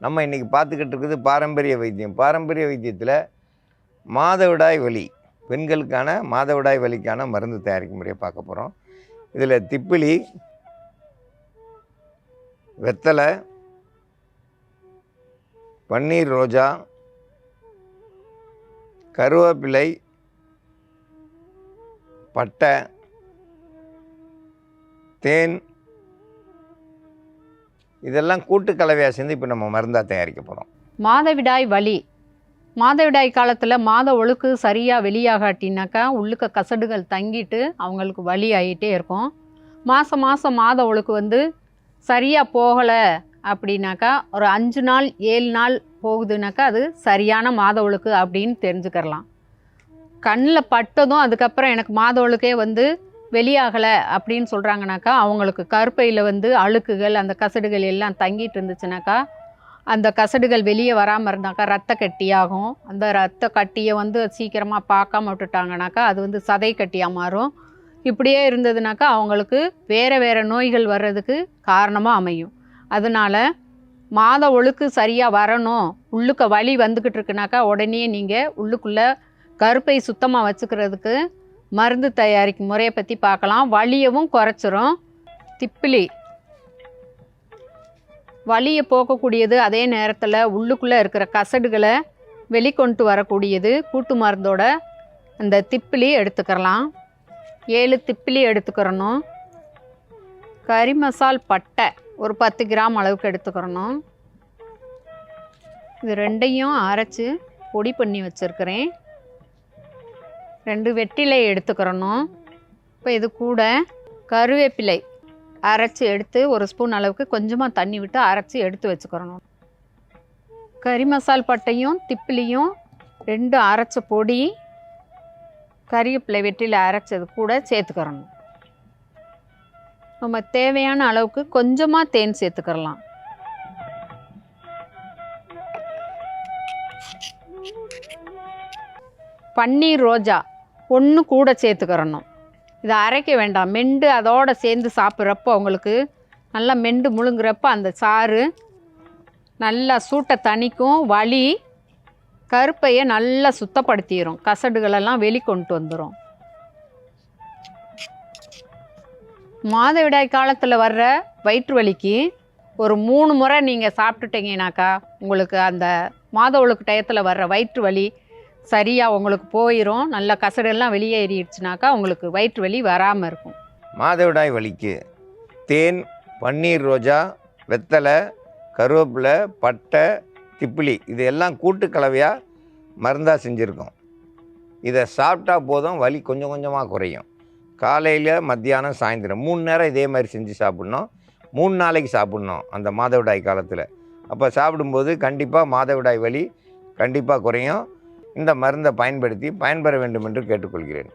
நம்ம இன்றைக்கி பார்த்துக்கிட்டு இருக்குது பாரம்பரிய வைத்தியம். பாரம்பரிய வைத்தியத்தில் மாதவிடாய் வலி பெண்களுக்கான மாதவிடாய் வலிக்கான மருந்து தயாரிக்கும் முறையை பார்க்க போகிறோம் இதில் திப்பிலி வெத்தலை பன்னீர் ரோஜா கருவேப்பிலை பட்டை தேன் இதெல்லாம் கூட்டு கலவையாக சேர்ந்து இப்போ நம்ம மருந்தாக தயாரிக்க போகிறோம் மாதவிடாய் வலி. மாதவிடாய் காலத்தில் மாத ஒழுக்கு சரியாக வெளியாகாட்டினாக்கா உள்ளுக்க கசடுகள் தங்கிட்டு அவங்களுக்கு வலி ஆகிட்டே இருக்கும். மாதம் மாதம் மாத ஒழுக்கு வந்து சரியாக போகலை அப்படின்னாக்கா ஒரு அஞ்சு நாள் ஏழு நாள் போகுதுனாக்கா அது சரியான மாத ஒழுக்கு அப்படின்னு தெரிஞ்சுக்கிறலாம். கண்ணில் பட்டதும் அதுக்கப்புறம் எனக்கு மாத ஒழுக்கே வந்து வெளியாகலை அப்படின்னு சொல்கிறாங்கனாக்கா அவங்களுக்கு கருப்பையில் வந்து அழுக்குகள் அந்த கசடுகள் எல்லாம் தங்கிட்டு இருந்துச்சுனாக்கா அந்த கசடுகள் வெளியே வராமல் இருந்தாக்கா ரத்த கட்டியாகும். அந்த ரத்த கட்டியை வந்து சீக்கிரமாக பார்க்காம விட்டுட்டாங்கனாக்கா அது வந்து சதை கட்டியாக மாறும். இப்படியே இருந்ததுனாக்கா அவங்களுக்கு வேறு வேறு நோய்கள் வர்றதுக்கு காரணமாக அமையும். அதனால் மாத ஒழுக்கு சரியாக வரணும். உள்ளுக்க வலி வந்துக்கிட்டு இருக்குனாக்கா உடனே நீங்கள் உள்ளுக்குள்ளே கருப்பை சுத்தமாக வச்சுக்கிறதுக்கு மருந்து தயாரிக்கும் முறையை பற்றி பார்க்கலாம். வலியவும் குறைச்சிரும். திப்பிலி. வலியை போக்கக்கூடியது அதே நேரத்தில் உள்ளுக்குள்ளே இருக்கிற கசடுகளை வெளிக்கொண்டு வரக்கூடியது. கூட்டு மருந்தோட அந்த திப்பிலி எடுத்துக்கிறலாம் ஏழு திப்பிலி எடுத்துக்கிறணும். கறி மசால் பட்டை ஒரு பத்து கிராம் அளவுக்கு எடுத்துக்கிறணும். இது ரெண்டையும் அரைச்சி பொடி பண்ணி வச்சுருக்கிறேன். ரெண்டு வெட்டிலை எடுத்துக்கிறணும். இப்போ இது கூட கருவேப்பிலை அரைச்சி எடுத்து ஒரு ஸ்பூன் அளவுக்கு கொஞ்சமாக தண்ணி விட்டு அரைச்சி எடுத்து வச்சுக்கிறணும். கறி மசால் பட்டையும் திப்பிலியும் ரெண்டு அரைச்ச பொடி கறிவேப்பிலை வெட்டியில் அரைச்சது கூட சேர்த்துக்கிறணும். நம்ம தேவையான அளவுக்கு கொஞ்சமாக தேன் சேர்த்துக்கிறலாம் பன்னீர் ரோஜா ஒன்று கூட சேர்த்துக்கிறணும். இதை அரைக்க வேண்டாம். மெண்டு அதோடு சேர்ந்து சாப்பிட்றப்போ உங்களுக்கு நல்லா மெண்டு முழுங்குறப்ப அந்த சாறு நல்லா சூட்டை தணிக்கும். வலி கருப்பையை நல்லா சுத்தப்படுத்திடும் கசடுகளெல்லாம் வெளிக்கொண்டு வந்துடும் மாதவிடாய் காலத்தில் வர்ற வயிற்று வலிக்கு ஒரு மூணு முறை நீங்கள் சாப்பிட்டுட்டீங்கனாக்கா உங்களுக்கு அந்த மாத ஒழுக்கு டயத்தில் வர்ற வயிற்று வலி சரியாக உங்களுக்கு போயிடும் நல்ல கசடெல்லாம் வெளியேறிடுச்சுனாக்கா உங்களுக்கு வயிற்று வலி வராமல் இருக்கும். மாதவிடாய் வலிக்கு. தேன் பன்னீர் ரோஜா வெத்தலை கருவேப்பிலை பட்டை திப்பிலி இது எல்லாம் கூட்டு கலவையாக மருந்தாக செஞ்சுருக்கோம். இதை சாப்பிட்டா போதும் வலி கொஞ்சம் கொஞ்சமாக குறையும். காலையில் மத்தியானம் சாயந்தரம் மூணு நேரம் இதே மாதிரி செஞ்சு சாப்பிட்ணும். மூணு நாளைக்கு சாப்பிட்ணும் அந்த மாதவிடாய் காலத்தில். அப்போ சாப்பிடும்போது கண்டிப்பாக மாதவிடாய் வலி கண்டிப்பாக குறையும். இந்த மருந்தை பயன்படுத்தி பயன்பெற வேண்டும் என்று கேட்டுக்கொள்கிறேன்.